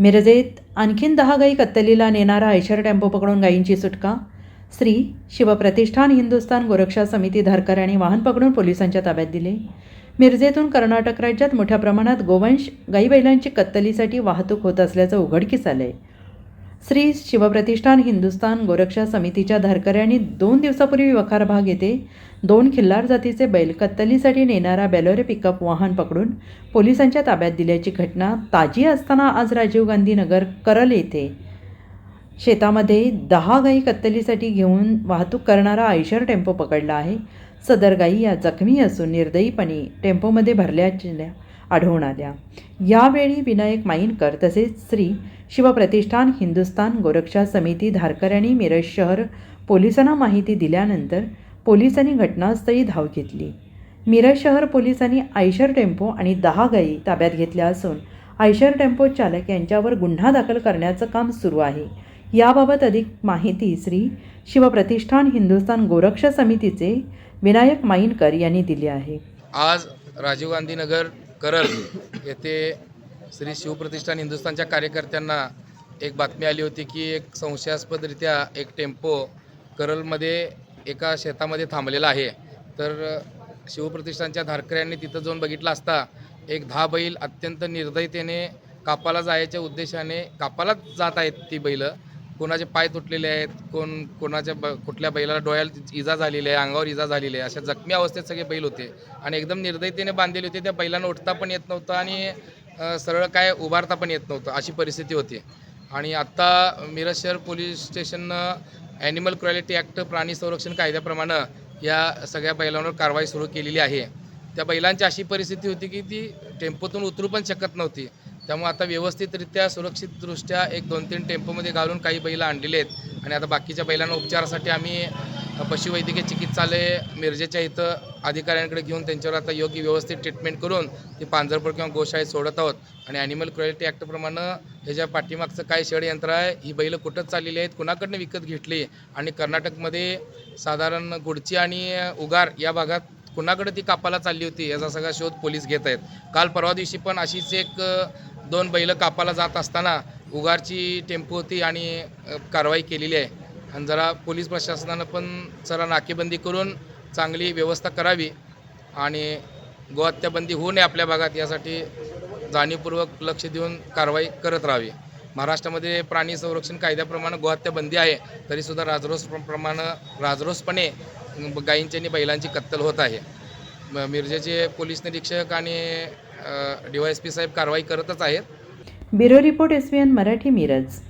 मिरजेत आणखीन दहा गाई कत्तलीला नेणारा ऐशर टेम्पो पकडून गायींची सुटका? श्री शिवप्रतिष्ठान हिंदुस्थान गोरक्षा समिती धारकर यांनी वाहन पकडून पोलिसांच्या ताब्यात दिले. मिरजेतून कर्नाटक राज्यात मोठ्या प्रमाणात गोवंश गाई बैलांची कत्तलीसाठी वाहतूक होत असल्याचं उघडकीस आलं आहे श्री शिवप्रतिष्ठान हिंदुस्थान गोरक्षा समितीच्या धारकऱ्यांनी दोन दिवसापूर्वी वखार भाग येथे दोन खिल्लार जातीचे बैल कत्तलीसाठी नेणारा बॅलोरे पिकअप वाहन पकडून पोलिसांच्या ताब्यात दिल्याची घटना ताजी असताना आज राजीव गांधी नगर करल येथे. शेतामध्ये दहा गाई कत्तलीसाठी घेऊन वाहतूक करणारा आयशर टेम्पो पकडला आहे. सदर गाई या जखमी असून निर्दयीपणे टेम्पोमध्ये भरल्या आढळून आल्या. यावेळी विनायक माईनकर तसेच श्री शिवप्रतिष्ठान हिंदुस्थान गोरक्षा समिती धारकर यांनी मिरज शहर पोलिसांना माहिती दिल्यानंतर पोलिसांनी घटनास्थळी धाव घेतली. मिरज शहर पोलिसांनी आयशर टेम्पो आणि दहा गायी ताब्यात घेतल्या असून आयशर टेम्पो चालक यांच्यावर गुन्हा दाखल करण्याचं काम सुरू आहे. याबाबत अधिक माहिती श्री शिवप्रतिष्ठान हिंदुस्थान गोरक्षा समितीचे विनायक माईनकर यांनी दिली आहे. आज राजीव गांधी नगर करल येथे श्री शिवप्रतिष्ठान हिंदुस्थानच्या कार्यकर्त्यांना एक बातमी आली होती की एक संशयास्पदरित्या एक टेम्पो करलमध्ये एका शेतामध्ये थांबलेला आहे. तर शिवप्रतिष्ठानच्या धारकऱ्यांनी तिथं जाऊन बघितलं असता एक दहा बैल अत्यंत निर्दयतेने कापाला जायच्या उद्देशाने कापालाच जात आहेत ती बैलं. कोणाचे पाय तुटलेले आहेत कोण कोणाच्या ब कुठल्या बैलाला डोळ्याला इजा झालेली आहे अंगावर इजा झालेली आहे अशा जखमी अवस्थेत सगळे बैल होते. आणि एकदम निर्दयतेने बांधलेले होते त्या बैलांना उठता पण येत नव्हतं आणि सरळ काय उभारता पण येत नव्हतं अशी परिस्थिती होती. आणि आत्ता मिरज शहर पोलीस स्टेशननं ॲनिमल क्रॉलिटी ॲक्ट प्राणी संरक्षण कायद्याप्रमाणे या सगळ्या बैलांवर कारवाई सुरू केलेली आहे. त्या बैलांची अशी परिस्थिती होती की ती टेम्पोतून उतरू पण शकत नव्हती. त्यामुळे आता व्यवस्थितरित्या सुरक्षितदृष्ट्या एक दोन तीन टेम्पोमध्ये घालून काही बैलं आणलेले आहेत. आणि आता बाकीच्या बैलांना उपचारासाठी आम्ही पशुवैद्यकीय चिकित्सालय मिरजेच्या इथं अधिकाऱ्यांकडे घेऊन त्यांच्यावर आता योग्य व्यवस्थित ट्रीटमेंट करून ती पांजरपूर किंवा गोशाळेत सोडत आहोत. आणि ॲनिमल क्रुएलिटी ॲक्टप्रमाणे ह्याच्या पाठीमागचं काय षडयंत्र आहे ही बैलं कुठंच चाललेली आहेत कुणाकडनं विकत घेतली? आणि कर्नाटकमध्ये साधारण गुडची आणि उगार या भागात कुणाकडे ती कापाला चालली होती याचा सगळा शोध पोलीस घेत आहेत. काल परवा दिवशी पण अशीच एक दोन बैलं कापाला जात असताना उगारची टेम्पो होती आणि कारवाई केलेली आहे. आणि जरा पोलीस प्रशासनानं पण जरा नाकेबंदी करून चांगली व्यवस्था करावी आणि गोहत्याबंदी होऊ नये आपल्या भागात यासाठी जाणीवपूर्वक लक्ष देऊन कारवाई करत राहावी. महाराष्ट्रामध्ये प्राणी संरक्षण कायद्याप्रमाणे गोहत्याबंदी आहे तरीसुद्धा राजरोस प्र- प्रमाणे राजरोसपणे गायींची आणि बैलांची कत्तल होत आहे. म- मिरजेचे पोलीस निरीक्षक आणि डी वाय एस पी साहेब कारवाई करतच आहेत. Bureau report S Marathi Miraj.